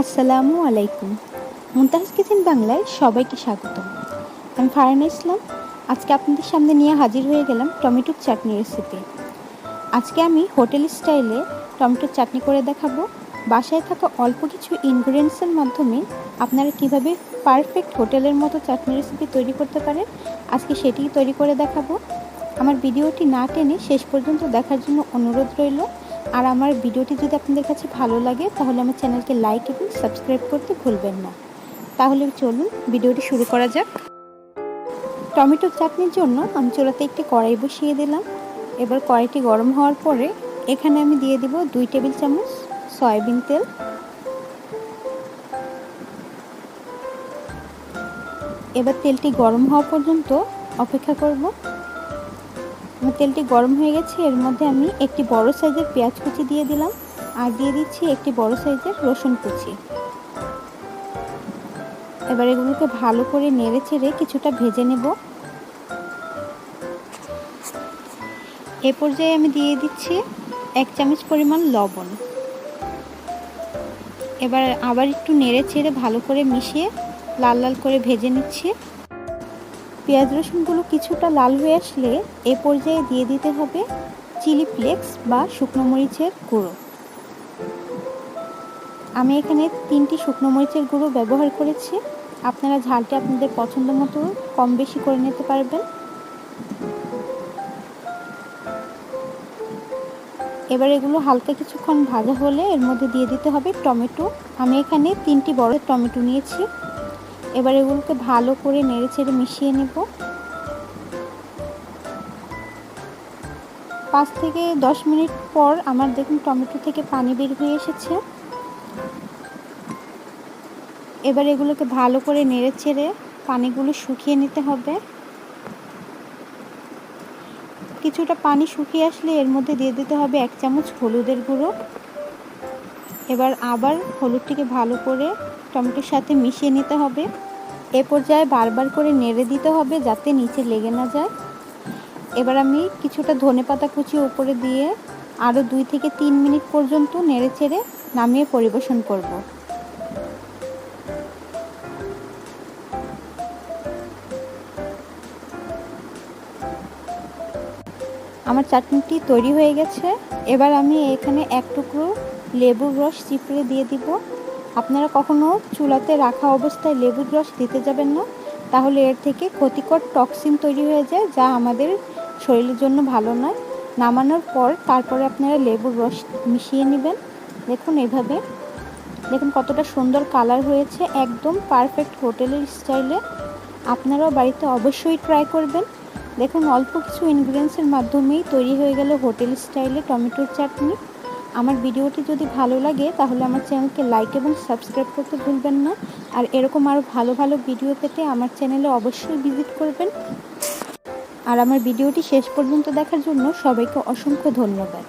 আসসালামু আলাইকুম। মুমতাজ কিচেন বাংলায় সবাইকে স্বাগত আমি ফারানা ইসলাম। আজকে আপনাদের সামনে নিয়ে হাজির হয়ে গেলাম টমেটোর চাটনি রেসিপি আজকে আমি হোটেল স্টাইলে টমেটোর চাটনি করে দেখাবো। বাসায় থাকা অল্প কিছু ইনগ্রিডিয়েন্টসের মাধ্যমে আপনারা কীভাবে পারফেক্ট হোটেলের মতো চাটনি রেসিপি তৈরি করতে পারেন, আজকে সেটিই তৈরি করে দেখাবো। আমার ভিডিওটি না টেনে শেষ পর্যন্ত দেখার জন্য অনুরোধ রইল। আর আমার ভিডিওটি যদি আপনাদের কাছে ভালো লাগে, তাহলে আমার চ্যানেলকে লাইক এবং সাবস্ক্রাইব করতে ভুলবেন না। তাহলে চলুন ভিডিওটি শুরু করা যাক। টমেটোর চাটনির জন্য আমি চুলাতে একটি কড়াই বসিয়ে দিলাম। এবার কড়াইটি গরম হওয়ার পরে এখানে আমি দিয়ে দিব দুই টেবিল চামচ সয়াবিন তেল। এবার তেলটি গরম হওয়া পর্যন্ত অপেক্ষা করব। আমার তেলটি গরম হয়ে গেছে, এর মধ্যে আমি একটি বড় সাইজের পেঁয়াজ কুচি দিয়ে দিলাম আর দিয়ে দিচ্ছি একটি বড় সাইজের রসুন কুচি। এবার এগুলোকে ভালো করে নেড়ে চেড়ে কিছুটা ভেজে নেব। এ পর্যায়ে আমি দিয়ে দিচ্ছি এক চামচ পরিমাণ লবণ। এবার আবার একটু নেড়ে ছেড়ে ভালো করে মিশিয়ে লাল লাল করে ভেজে নিচ্ছি। পেঁয়াজ রসুনগুলো কিছুটা লাল হয়ে আসলে এ পর্যায়ে দিয়ে দিতে হবে চিলি ফ্লেক্স বা শুকনো মরিচের গুঁড়ো। আমি এখানে তিনটি শুকনো মরিচের গুঁড়ো ব্যবহার করেছি। আপনারা ঝালটি আপনাদের পছন্দ মতো কম বেশি করে নিতে পারবেন। এবার এগুলো হালকা কিছুক্ষণ ভাজা হলে এর মধ্যে দিয়ে দিতে হবে টমেটো। আমি এখানে তিনটি বড় টমেটো নিয়েছি। এবার এগুলোকে ভালো করে নেড়ে ছেড়ে মিশিয়ে নেব। পাঁচ থেকে দশ মিনিট পর আমার দেখুন টমেটো থেকে পানি বের হয়ে এসেছে। এবার এগুলোকে ভালো করে নেড়ে ছেড়ে পানিগুলো শুকিয়ে নিতে হবে। কিছুটা পানি শুকিয়ে আসলে এর মধ্যে দিয়ে দিতে হবে এক চামচ হলুদের গুঁড়ো। এবার আবার হলুদটিকে ভালো করে টমেটোর সাথে মিশিয়ে নিতে হবে। এ পর্যায়ে বারবার করে নেড়ে দিতে হবে যাতে নিচে লেগে না যায়। এবার আমি কিছুটা ধনে পাতা কুচি উপরে দিয়ে আরও দুই থেকে তিন মিনিট পর্যন্ত নেড়ে চেড়ে নামিয়ে পরিবেশন করব। আমার চাটনিটি তৈরি হয়ে গেছে। এবার আমি এখানে এক টুকরো লেবুর রস চিপড়ে দিয়ে দিব। আপনারা কখনো চুলাতে রাখা অবস্থায় লেবুর রস দিতে যাবেন না? তাহলে এর থেকে ক্ষতিকর টক্সিন তৈরি হয়ে যায় যা আমাদের শরীরের জন্য ভালো নয়। নামানোর পর তারপরে আপনারা লেবুর রস মিশিয়ে নেবেন। দেখুন এভাবে। দেখুন কতটা সুন্দর কালার হয়েছে। একদম পারফেক্ট হোটেলের স্টাইলে। আপনারাও বাড়িতে অবশ্যই ট্রাই করবেন। দেখুন অল্প কিছু ইনগ্রিডিয়েন্টসের মাধ্যমেই তৈরি হয়ে গেল হোটেল স্টাইলে টমেটোর চাটনি। আমার ভিডিওটি যদি ভালো লাগে, তাহলে আমার চ্যানেলকে লাইক এবং সাবস্ক্রাইব করতে ভুলবেন না। আর এরকম আরও ভালো ভালো ভিডিও পেতে আমার চ্যানেলে অবশ্যই ভিজিট করবেন। আর আমার ভিডিওটি শেষ পর্যন্ত দেখার জন্য সবাইকে অসংখ্য ধন্যবাদ।